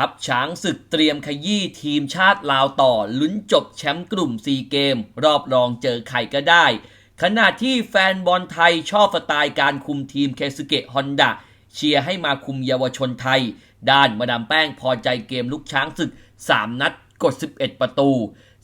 ทัพช้างศึกเตรียมขยี้ทีมชาติลาวต่อ ลุ้นจบแชมป์กลุ่ม4เกม รอบรองเจอใครก็ได้ ขณะที่แฟนบอลไทยชอบสไตล์การคุมทีมเคสเกะฮอนดะเชียร์ให้มาคุมเยาวชนไทย ด้านมาดามแป้งพอใจเกมลุกช้างศึก 3 นัดกด 11 ประตู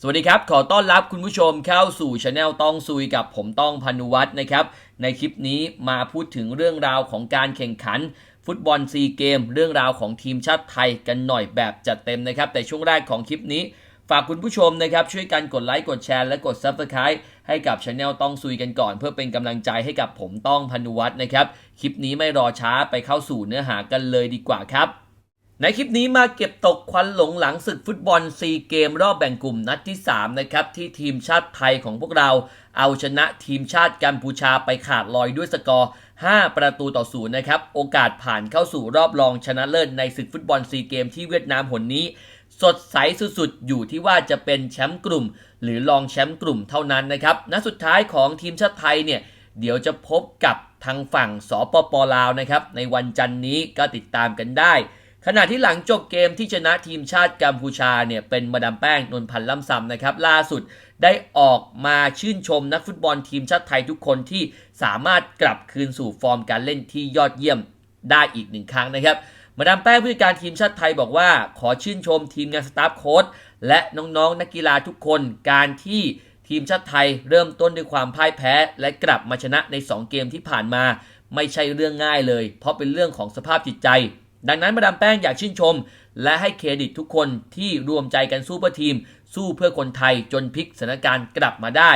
สวัสดีครับ ขอต้อนรับคุณผู้ชมเข้าสู่ช anel ต้องซุยกับผมต้องพานุวัฒน์นะครับ ในคลิปนี้มาพูดถึงเรื่องราวของการแข่งขัน ฟุตบอลซีเกม เรื่องราวของทีมชาติไทยกันหน่อยแบบจัดเต็มนะครับ แต่ช่วงแรกของคลิปนี้ ฝากคุณผู้ชมนะครับ ช่วยกันกดไลค์กดแชร์และกด Subscribe ให้กับช anel ต้องซุยกันก่อน เพื่อเป็นกำลังใจให้กับผมต้องพนุวัฒน์นะครับ คลิปนี้ไม่รอช้าไปเข้าสู่เนื้อหากันเลยดีกว่าครับ ในคลิปนี้มาเก็บตกควันหลงหลังศึกฟุตบอลซีเกมรอบแบ่งกลุ่มนัดที่ 3 นะครับ ที่ทีมชาติไทยของพวกเราเอาชนะทีมชาติกัมพูชาไปขาดลอยด้วยสกอร์ 5 ประตูต่อศูนย์นะครับ โอกาสผ่านเข้าสู่รอบรองชนะเลิศในศึกฟุตบอลซีเกมที่เวียดนามหนนี้ สดใสสุดๆ อยู่ที่ว่าจะเป็นแชมป์กลุ่ม หรือรองแชมป์กลุ่มเท่านั้นนะครับนัดสุดท้ายของทีมชาติไทยเนี่ยเดี๋ยวจะพบกับทางฝั่งสปปลาวนะครับในวันจันนี้ก็ติดตามกันได้ ขณะที่หลังจบเกมที่ชนะทีมชาติกัมพูชาเนี่ยเป็นมาดามแป้งนนพันธ์ล่ำซำนะครับ ล่าสุดได้ออกมาชื่นชมนักฟุตบอลทีมชาติไทยทุกคนที่สามารถกลับคืนสู่ฟอร์มการเล่นที่ยอดเยี่ยมได้อีกหนึ่งครั้งนะครับ มาดามแป้งผู้จัดการทีมชาติไทยบอกว่า ขอชื่นชมทีมงานสตาฟโค้ชและน้องๆนักกีฬาทุกคนการที่ทีมชาติไทยเริ่มต้นด้วยความพ่ายแพ้ และกลับมาชนะใน 2 เกมที่ผ่านมา ไม่ใช่เรื่องง่ายเลย เพราะเป็นเรื่องของสภาพจิตใจ ดังนั้นมาดามแป้งอยากชื่นชม และให้เครดิตทุกคนที่รวมใจกันสู้เพื่อทีม สู้เพื่อคนไทยจนพลิกสถานการณ์กลับมาได้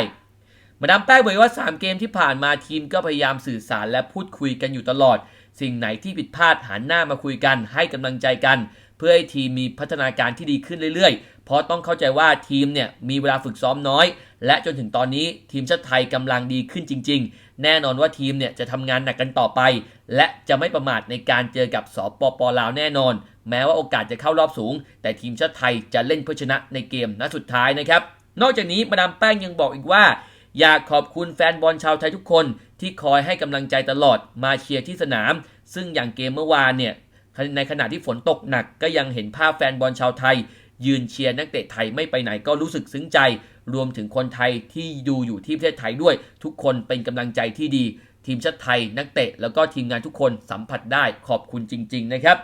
มาดามแป้งบอกว่า 3 เกมที่ผ่านมาทีมก็พยายามสื่อสารและพูดคุยกันอยู่ตลอด สิ่งไหนที่ผิดพลาดหันหน้ามาคุยกันให้กำลังใจกัน เพื่อให้ทีมมีพัฒนาการที่ดีขึ้นเรื่อยๆ เพราะต้องเข้าใจว่าทีมเนี่ยมีเวลาฝึกซ้อมน้อย และจนถึงตอนนี้ทีมชาติไทยกำลังดีขึ้นจริง ๆ แน่นอนว่าทีมเนี่ยจะทำงานหนักกันต่อไป และจะไม่ประมาทในการเจอกับสปปลาวแน่นอน แม้ว่าโอกาสจะเข้ารอบสูง แต่ทีมชาติไทยจะเล่นเพื่อชนะในเกมนัดสุดท้ายนะครับ นอกจากนี้มาดามแป้งยังบอกอีกว่าอยากขอบคุณแฟนบอลชาวไทยทุกคนที่คอยให้กำลังใจตลอดมาเชียร์ที่สนาม ซึ่งอย่างเกมเมื่อวานเนี่ยในขณะที่ฝนตกหนักก็ยังเห็นภาพแฟนบอลชาวไทย ยืนเชียร์นักเตะไทยไม่ไปไหนก็รู้สึกซึ้งใจ รวมถึงคนไทยที่ดูอยู่ที่ประเทศไทยด้วย ทุกคนเป็นกำลังใจที่ดี ทีมชาติไทยนักเตะ แล้วก็ทีมงานทุกคนสัมผัสได้ขอบคุณจริง ๆ นะครับ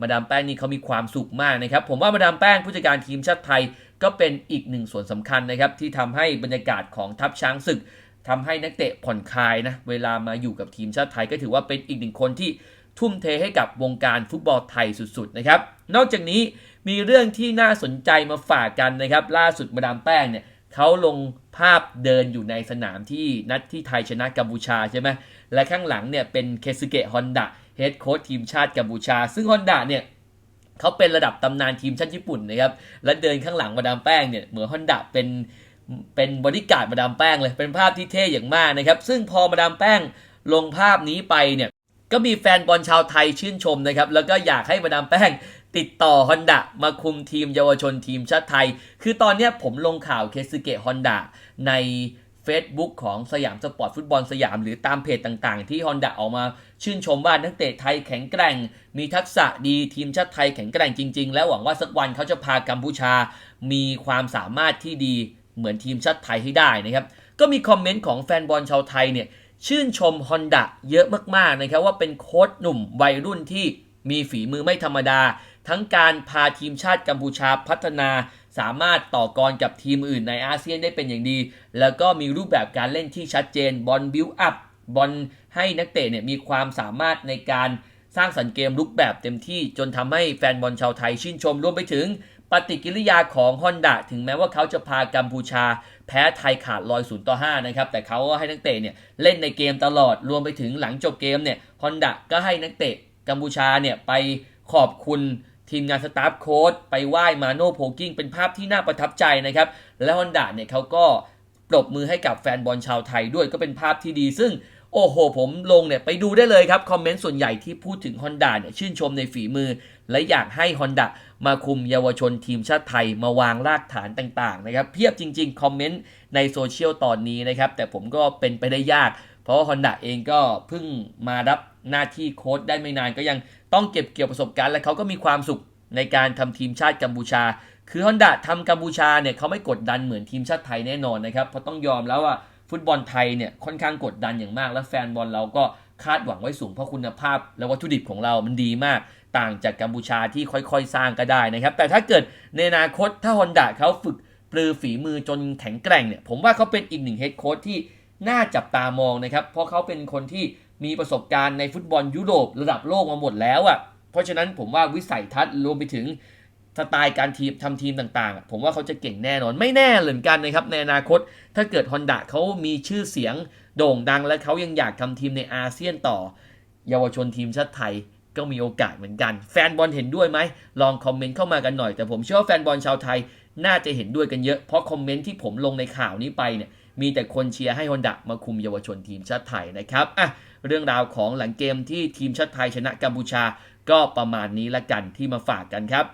มาดามแป้งนี่เขามีความสุขมากนะครับ ผมว่ามาดามแป้งผู้จัดการทีมชาติไทยก็เป็นอีกหนึ่งส่วนสำคัญนะครับที่ทำให้บรรยากาศของทัพช้างศึกทำให้นักเตะผ่อนคลายนะเวลามาอยู่กับทีมชาติไทยก็ถือว่าเป็นอีกหนึ่งคนที่ทุ่มเทให้กับวงการฟุตบอลไทยสุดๆนะครับ นอกจากนี้ มีเรื่องที่น่าสนใจมาฝากกันนะครับ ล่าสุดมาดามแป้งเนี่ยเขาลงภาพเดินอยู่ในสนามที่นัดที่ไทยชนะกัมพูชาใช่ไหมและข้างหลังเนี่ยเป็นเคซึเกะฮอนดะเฮดโค้ชทีมชาติกัมพูชา ซึ่งฮอนดะเนี่ยเขาเป็นระดับตำนานทีมชาติญี่ปุ่นนะครับ และเดินข้างหลังมาดามแป้งเนี่ยเหมือนฮอนดะเป็นเป็นบริการดมาดามแป้งเลย เป็นภาพที่เท่อย่างมากนะครับ ซึ่งพอมาดามแป้งลงภาพนี้ไปเนี่ย ก็มีแฟนบอลชาวไทยชื่นชมนะครับ แล้วก็อยากให้มาดามแป้ง ติดต่อฮอนดะมาคุมทีมเยาวชนทีมชาติไทย คือตอนนี้ผมลงข่าวเคซึเกะฮอนดะใน Facebook ของสยามสปอร์ตฟุตบอลสยาม หรือตามเพจต่างๆ ที่ฮอนดะออกมาชื่นชมว่านักเตะไทยแข็งแกร่ง มีทักษะดีทีมชาติไทยแข็งแกร่งจริง ๆ และหวังว่าสักวันเขาจะพากัมพูชา มีความสามารถที่ดีเหมือนทีมชาติไทยให้ได้นะครับก็มีคอมเมนต์ของแฟนบอลชาวไทยเนี่ยชื่นชมฮอนดะเยอะมากๆนะครับว่าเป็นโค้ชหนุ่มวัยรุ่นที่มีฝีมือไม่ธรรมดา ทั้งการพาทีมชาติกัมพูชาพัฒนาสามารถต่อกรกับทีมอื่นในอาเซียนได้เป็นอย่างดี แล้วก็มีรูปแบบการเล่นที่ชัดเจนบอลบิวอัพบอลให้นักเตะเนี่ยมีความสามารถในการสร้างสรรค์เกมลุกแบบเต็มที่จนทำให้แฟนบอลชาวไทยชื่นชมรวมไปถึงปฏิกิริยาของฮอนดะถึงแม้ว่าเขาจะพากัมพูชา แพ้ไทยขาดลอย0ต่อ5นะครับแต่เขาก็ให้นักเตะเนี่ยเล่นในเกมตลอดรวมไปถึงหลังจบเกมเนี่ยฮอนดะก็ให้นักเตะกัมพูชาเนี่ยไปขอบคุณ ทีมงานสตาฟโค้ดไปไหว้มาโน่โพกิ้งเป็นภาพที่น่าประทับใจนะครับ และฮอนดะเนี่ยเขาก็ปรบมือให้กับแฟนบอลชาวไทยด้วยก็เป็นภาพที่ดี ซึ่งโอ้โห ผมลงเนี่ยไปดูได้เลยครับ คอมเมนต์ส่วนใหญ่ที่พูดถึงฮอนด a เนี่ยชื่นชมในฝีมือ และอยากให้ฮอนด a มาคุมเยาวชนทีมชาติไทยมาวางรากฐานต่างๆนะครับ เพียบจริง ๆ คอมเมนต์ในโซเชียลตอนนี้นะครับ แต่ผมก็เป็นไปได้ยาก เพราะว่าฮอนด a เองก็เพิ่งมารับหน้าที่โค้ชได้ไม่นานก็ยัง ต้องเก็บเกี่ยวประสบการณ์และเขาก็มีความสุขในการทำทีมชาติกัมพูชา คือฮอนดะทำกัมพูชาเนี่ยเขาไม่กดดันเหมือนทีมชาติไทยแน่นอนนะครับเพราะต้องยอมแล้วว่าฟุตบอลไทยเนี่ยค่อนข้างกดดันอย่างมาก และแฟนบอลเราก็คาดหวังไว้สูงเพราะคุณภาพ และวัตถุดิบของเรามันดีมาก ต่างจากกัมพูชาที่ค่อยๆ สร้างก็ได้นะครับ แต่ถ้าเกิดในอนาคตถ้าฮอนดะเขาฝึกปรือฝีมือจนแข็งแกร่งเนี่ยผมว่าเขาเป็นอีกหนึ่งเฮดโค้ชที่น่าจับตามองนะครับเพราะเขาเป็นคนที่ มีประสบการณ์ในฟุตบอลยุโรประดับโลกมาหมดแล้วอะ่ะ เพราะฉะนั้นผมว่าวิสัยทัศน์รวมไปถึงสไตล์การทีมทำทีมต่างๆ ผมว่าเขาจะเก่งแน่นอนไม่แน่เหมือนกันนะครับในอนาคต ถ้าเกิดฮอนดะเขามีชื่อเสียงโด่งดัง และเขายังอยากทำทีมในอาเซียนต่อ เยาวชนทีมชาติไทยก็มีโอกาสเหมือนกัน แฟนบอลเห็นด้วยไหม ลองคอมเมนต์เข้ามากันหน่อย แต่ผมเชื่อว่าแฟนบอลชาวไทย น่าจะเห็นด้วยกันเยอะ เพราะคอมเมนต์ที่ผมลงในข่าวนี้ไปเนี่ย มีแต่คนเชียร์ให้ฮอนดะมาคุมเยาวชนทีมชาติไทยนะครับอะเรื่องราวของหลังเกมที่ทีมชาติไทยชนะกัมพูชา ก็ประมาณนี้ละกันที่มาฝากกันครับ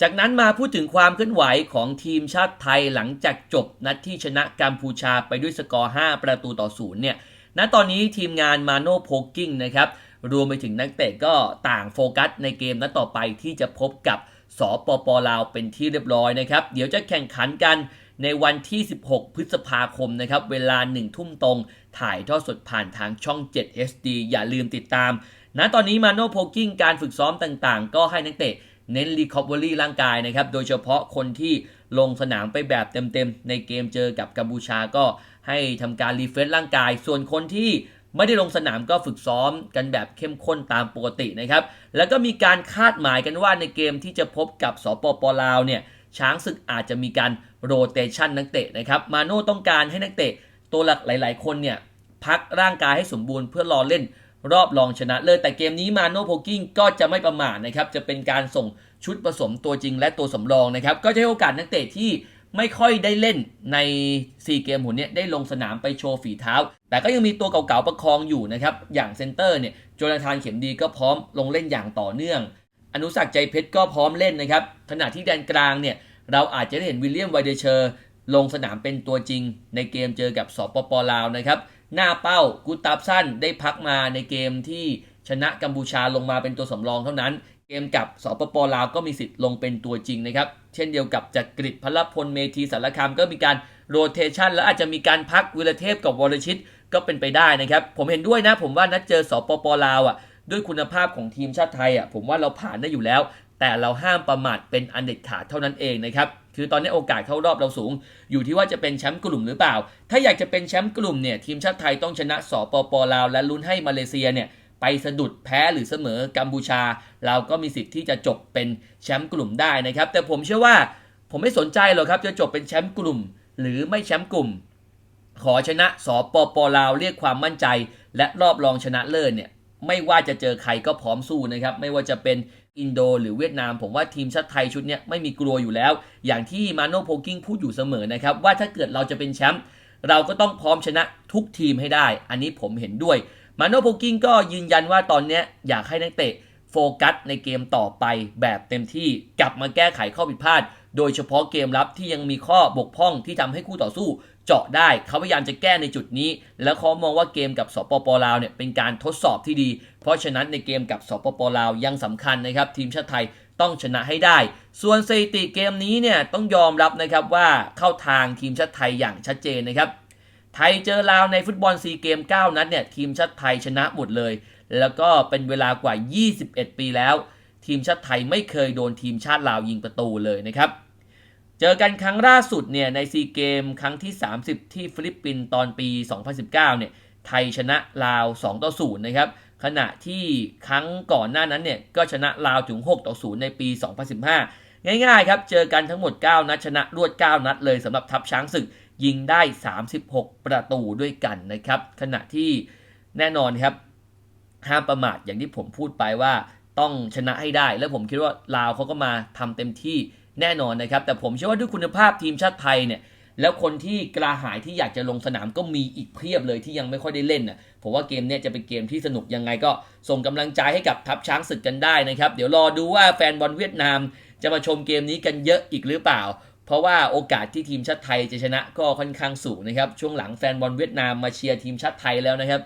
จากนั้นมาพูดถึงความเคลื่อนไหวของทีมชาติไทยหลังจากจบนัดที่ชนะกัมพูชาไปด้วยสกอร์ 5 ประตูต่อศูนย์เนี่ยณตอนนี้ทีมงานมาโนโพกิ้งนะครับรวมไปถึงนักเตะก็ต่างโฟกัสในเกมนัดต่อไปที่จะพบกับสปปลาวเป็นที่เรียบร้อยนะครับ เดี๋ยวจะแข่งขันกัน ในวันที่ 16 พฤษภาคมนะครับเวลา 1 ทุ่มตรง ถ่ายทอดสดผ่านทางช่อง7 SD อย่าลืมติดตามณตอนนี้มาโนโพกิ้งการฝึกซ้อมต่างๆ ก็ให้นักเตะเน้นรีคอเวอรี่ร่างกายนะครับ โดยเฉพาะคนที่ลงสนามไปแบบเต็มๆ ในเกมเจอกับกัมพูชาก็ให้ทำการรีเฟรชร่างกาย ส่วนคนที่ไม่ได้ลงสนามก็ฝึกซ้อมกันแบบเข้มข้นตามปกตินะครับ แล้วก็มีการคาดหมายกันว่าในเกมที่จะพบกับสปปลาวเนี่ย ช้างศึกอาจจะมีการโรเตชันนักเตะนะครับมาโน่ต้องการให้นักเตะตัวหลักหลาย ๆ คนเนี่ยพักร่างกายให้สมบูรณ์เพื่อรอเล่นรอบรองชนะเลยแต่เกมนี้มาโน่โพกิ้งก็จะไม่ประมาทนะครับจะเป็นการส่งชุดผสมตัวจริงและตัวสำรองนะครับก็จะให้โอกาสนักเตะที่ไม่ค่อยได้เล่นใน 4 เกมหุ่นเนี้ยได้ลงสนามไปโชว์ฝีเท้า แต่ก็ยังมีตัวเก่าๆประคองอยู่นะครับ อย่างเซนเตอร์เนี่ยโจนาธานเข็มดีก็พร้อมลงเล่นอย่างต่อเนื่อง อนุสักใจเพชรก็พร้อมเล่นนะครับ ขณะที่แดนกลางเนี่ย เราอาจจะได้เห็นวิลเลียมไวเดเชอร์ ลงสนามเป็นตัวจริง ในเกมเจอกับสปปลาวนะครับ หน้าเป้ากุตับสั้นได้พักมาในเกมที่ชนะกัมพูชาลงมาเป็นตัวสำรองเท่านั้น เกมกับสปปลาวก็มีสิทธิ์ลงเป็นตัวจริงนะครับ เช่นเดียวกับจักริดพลพลเมธีสารคามก็มีการโรเทชันและอาจจะมีการพักวิรเทพกับวรชิตก็เป็นไปได้นะครับ ผมเห็นด้วยนะผมว่านัดเจอสปปลาวอะ ด้วยคุณภาพของทีมชาติไทยอะผมว่าเราผ่านได้อยู่แล้ว แต่เราห้ามประมาทเป็นอันเด็ดขาดเท่านั้นเองนะครับคือตอนนี้โอกาสเข้ารอบเราสูง อยู่ที่ว่าจะเป็นแชมป์กลุ่มหรือเปล่า ถ้าอยากจะเป็นแชมป์กลุ่มเนี่ยทีมชาติไทยต้องชนะสปปลาว และลุ้นให้มาเลเซียเนี่ยไปสะดุดแพ้หรือเสมอกัมพูชา เราก็มีสิทธิ์ที่จะจบเป็นแชมป์กลุ่มได้นะครับ แต่ผมเชื่อว่าผมไม่สนใจหรอกครับจะจบเป็นแชมป์กลุ่ม หรือไม่แชมป์กลุ่ม ขอชนะสปปลาวเรียกความมั่นใจ และรอบรองชนะเลิศเนี่ย ไม่ว่าจะเจอใครก็พร้อมสู้นะครับ ไม่ว่าจะเป็นอินโดหรือเวียดนาม ผมว่าทีมชาติไทยชุดนี้ไม่มีกลัวอยู่แล้ว อย่างที่มาโนโพกิ้งพูดอยู่เสมอนะครับ ว่าถ้าเกิดเราจะเป็นแชมป์เราก็ต้องพร้อมชนะทุกทีมให้ได้ อันนี้ผมเห็นด้วยมาโนโพกิ้งก็ยืนยันว่าตอนนี้อยากให้นักเตะโฟกัสในเกมต่อไปแบบเต็มที่กลับมาแก้ไขข้อผิดพลาด โดยเฉพาะเกมรับที่ยังมีข้อบกพร่องที่ทำให้คู่ต่อสู้เจาะได้ เขาพยายามจะแก้ในจุดนี้ แล้วเขามองว่าเกมกับสปปลาวเนี่ยเป็นการทดสอบที่ดี เพราะฉะนั้นในเกมกับสปปลาวยังสำคัญนะครับ ทีมชาติไทยต้องชนะให้ได้ ส่วนสถิติเกมนี้เนี่ยต้องยอมรับนะครับว่าเข้าทางทีมชาติไทยอย่างชัดเจนนะครับ ไทยเจอลาวในฟุตบอลซีเกม 9 นัดเนี่ยทีมชาติไทยชนะหมดเลย แล้วก็เป็นเวลากว่า 21 ปีแล้ว ทีมชาติไทยไม่เคยโดนทีมชาติลาวยิงประตูเลยนะครับ เจอกันครั้งล่าสุดเนี่ยในซีเกมครั้งที่ 30 ที่ฟิลิปปินส์ตอนปี 2019เนี่ยไทยชนะลาว 2 ต่อ 0 นะครับ ขณะที่ครั้งก่อนหน้านั้นเนี่ยก็ชนะลาวถึง 6 ต่อ 0 ในปี 2015 ง่ายๆครับ เจอกันทั้งหมด 9 นัดชนะรวด 9 นัดเลยสำหรับทัพช้างศึกยิงได้ 36 ประตูด้วยกันนะครับ ขณะที่แน่นอนครับห้ามประมาทอย่างที่ผมพูดไปว่า ต้องชนะให้ได้ แล้วผมคิดว่าลาวเขาก็มาทำเต็มที่แน่นอนนะครับ แต่ผมเชื่อว่าด้วยคุณภาพทีมชาติไทยเนี่ยแล้วคนที่กระหายที่อยากจะลงสนามก็มีอีกเพียบเลยที่ยังไม่ค่อยได้เล่นนะผมว่าเกมนี้จะเป็นเกมที่สนุกยังไงก็ส่งกำลังใจให้กับทัพช้างศึกกันได้นะครับ เดี๋ยวรอดูว่าแฟนบอลเวียดนาม จะมาชมเกมนี้กันเยอะอีกหรือเปล่า เพราะว่าโอกาสที่ทีมชาติไทยจะชนะก็ค่อนข้างสูงนะครับช่วงหลังแฟนบอลเวียดนามมาเชียร์ทีมชาติไทยแล้วนะครับ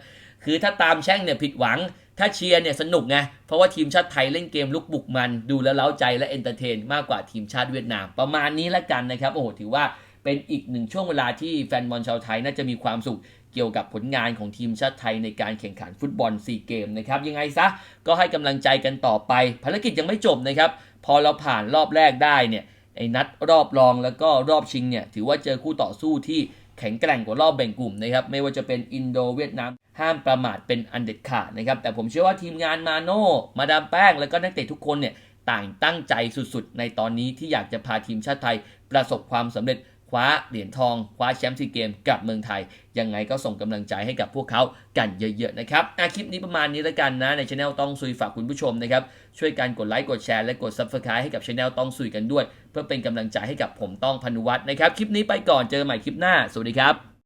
คือถ้าตามแช่งเนี่ยผิดหวัง ถ้าเชียร์เนี่ยสนุกไง เพราะว่าทีมชาติไทยเล่นเกมลุกบุกมัน ดูแล้วเล้าใจและเอนเตอร์เทนมากกว่าทีมชาติเวียดนาม ประมาณนี้ละกันนะครับ โอ้โห ถือว่าเป็นอีกหนึ่งช่วงเวลาที่แฟนบอลชาวไทยน่าจะมีความสุขเกี่ยวกับผลงานของทีมชาติไทยในการแข่งขันฟุตบอล 4 เกมนะครับ ยังไงซะ ก็ให้กำลังใจกันต่อไป ภารกิจยังไม่จบนะครับ พอเราผ่านรอบแรกได้เนี่ยไอ้นัดรอบรองแล้วก็รอบชิงเนี่ยถือว่าเจอคู่ต่อสู้ที่แข็งแกร่งกว่ารอบแบ่งกลุ่มนะครับไม่ว่าจะเป็นอินโดเวียดนาม ห้ามประมาทเป็นอันเด็ดขาดนะครับ แต่ผมเชื่อว่าทีมงานมาโน่มาดามแป้ง แล้วก็นักเตะทุกคนเนี่ยต่างตั้งใจสุดๆ ในตอนนี้ที่อยากจะพาทีมชาติไทย ประสบความสำเร็จคว้าเหรียญทอง คว้าแชมป์ซีเกมกลับเมืองไทย ยังไงก็ส่งกำลังใจให้กับพวกเขากันเยอะๆนะครับอะคลิปนี้ประมาณนี้แล้วกันนะ ในช anel ต้องซุยฝากคุณผู้ชมนะครับ ช่วยกันกดไลค์กดแชร์และกด subscribe ให้กับช anel ต้องซุยกันด้วย เพื่อเป็นกำลังใจให้กับผมต้องพนุวัฒน์นะครับคลิปนี้ไปก่อนเจอกันใหม่คลิปหน้าสวัสดีครับ